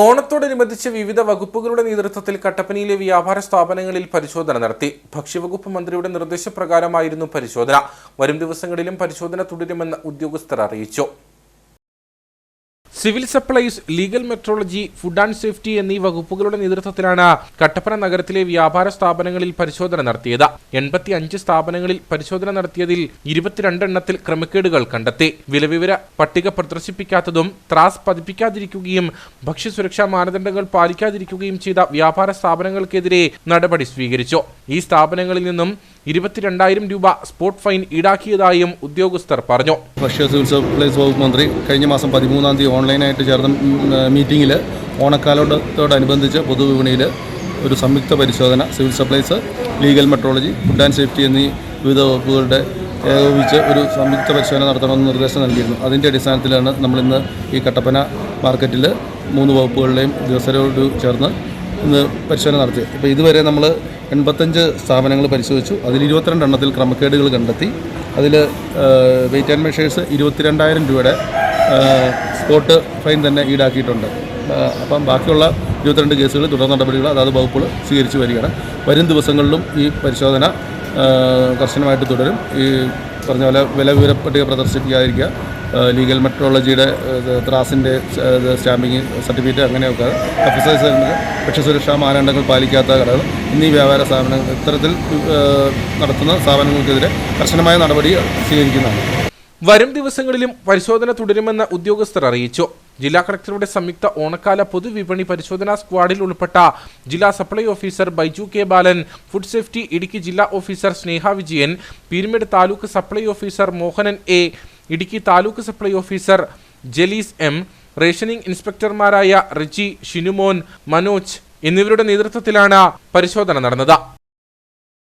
ഓണത്തോടനുബന്ധിച്ച് വിവിധ വകുപ്പുകളുടെ നേതൃത്വത്തിൽ കട്ടപ്പനയിലെ വ്യാപാര സ്ഥാപനങ്ങളിൽ പരിശോധന നടത്തി. ഭക്ഷ്യവകുപ്പ് മന്ത്രിയുടെ നിർദ്ദേശപ്രകാരമായിരുന്നു പരിശോധന. വരും ദിവസങ്ങളിലും പരിശോധന തുടരുമെന്ന് ഉദ്യോഗസ്ഥർ അറിയിച്ചു. Civil supplies legal metrology food and safety എന്നീ വകുപ്പുകളുടെ നേതൃത്വത്തിലാണ് കട്ടപ്പന നഗരത്തിലെ വ്യാപാര സ്ഥാപനങ്ങളിൽ പരിശോധന നടത്തിയത്. എൺപത്തി അഞ്ച് സ്ഥാപനങ്ങളിൽ പരിശോധന നടത്തിയതിൽ ഇരുപത്തിരണ്ടെണ്ണത്തിൽ ക്രമക്കേടുകൾ കണ്ടെത്തി. വിലവിവര പട്ടിക പ്രദർശിപ്പിക്കാത്തതും ത്രാസ് പതിപ്പിക്കാതിരിക്കുകയും ഭക്ഷ്യസുരക്ഷാ മാനദണ്ഡങ്ങൾ പാലിക്കാതിരിക്കുകയും ചെയ്ത വ്യാപാര സ്ഥാപനങ്ങൾക്കെതിരെ നടപടി സ്വീകരിച്ചു. ഈ സ്ഥാപനങ്ങളിൽ നിന്നും ഇരുപത്തിരണ്ടായിരം രൂപ സ്പോട്ട് ഫൈൻ ഈടാക്കിയതായും ഉദ്യോഗസ്ഥർ പറഞ്ഞു. ഭക്ഷ്യ സിവിൽ സപ്ലൈസ് വകുപ്പ് മന്ത്രി കഴിഞ്ഞ മാസം പതിമൂന്നാം തീയതി ഓൺലൈനായിട്ട് ചേർന്ന മീറ്റിംഗിൽ ഓണക്കാലത്തോടനുബന്ധിച്ച് പൊതുവിപണിയിൽ ഒരു സംയുക്ത പരിശോധന civil supplies legal metrology food and safety എന്നീ വിവിധ വകുപ്പുകളുടെ ഏകോപിച്ച് ഒരു സംയുക്ത പരിശോധന നടത്തണമെന്ന് നിർദ്ദേശം നൽകിയിരുന്നു. അതിന്റെ അടിസ്ഥാനത്തിലാണ് നമ്മളിന്ന് ഈ കട്ടപ്പന മാർക്കറ്റിൽ മൂന്ന് വകുപ്പുകളുടെയും ഉദ്യോഗസ്ഥരോട് ചേർന്ന് ഇന്ന് പരിശോധന നടത്തി അപ്പോൾ ഇതുവരെ നമ്മൾ എൺപത്തഞ്ച് സ്ഥാപനങ്ങൾ പരിശോധിച്ചു. അതിൽ ഇരുപത്തിരണ്ട് എണ്ണത്തിൽ ക്രമക്കേടുകൾ കണ്ടെത്തി. അതിൽ വെയിറ്റ് ആൻഡ് മെഷേഴ്സ് ഇരുപത്തിരണ്ടായിരം രൂപയുടെ സ്പോട്ട് ഫൈൻ തന്നെ ഈടാക്കിയിട്ടുണ്ട്. അപ്പം ബാക്കിയുള്ള ഇരുപത്തിരണ്ട് കേസുകൾ തുടർ നടപടികൾ അതാത് വകുപ്പുകൾ സ്വീകരിച്ചു വരികയാണ്. വരും ദിവസങ്ങളിലും ഈ പരിശോധന കർശനമായിട്ട് തുടരും. ഈ പറഞ്ഞ പോലെ വില വിവര പട്ടിക പ്രദർശിപ്പിക്കാതിരിക്കുക. ലീഗൽ മെട്രോളജിയുടെ ത്രാസിന്റെ സ്റ്റാമ്പിങ് സർട്ടിഫിക്കറ്റ് അങ്ങനെയൊക്കെ എക്സസൈസ് ചെയ്യുന്നത് ഭക്ഷ്യസുരക്ഷാ മാനദണ്ഡങ്ങൾ പാലിക്കാത്ത കടകൾ എന്നീ വ്യാപാര സ്ഥാപനങ്ങൾ ഇത്തരത്തിൽ നടത്തുന്ന സ്ഥാപനങ്ങൾക്കെതിരെ കർശനമായ നടപടി സ്വീകരിക്കുന്നതാണ്. വരും ദിവസങ്ങളിലും പരിശോധന തുടരുമെന്ന് ഉദ്യോഗസ്ഥർ അറിയിച്ചു. ജില്ലാ കളക്ടറുടെ സംയുക്ത ഓണക്കാല പൊതുവിപണി പരിശോധനാ സ്ക്വാഡിൽ ഉൾപ്പെട്ട ജില്ലാ supply officer Baiju K Balan food safety Idukki ജില്ലാ officer Sneha Vijayan Peermade taluk supply officer Mohanan A Idukki taluk supply officer Jalees M rationing ഇൻസ്പെക്ടർമാരായ Riji Shinumon Manoj എന്നിവരുടെ നേതൃത്വത്തിലാണ് പരിശോധന നടന്നത്.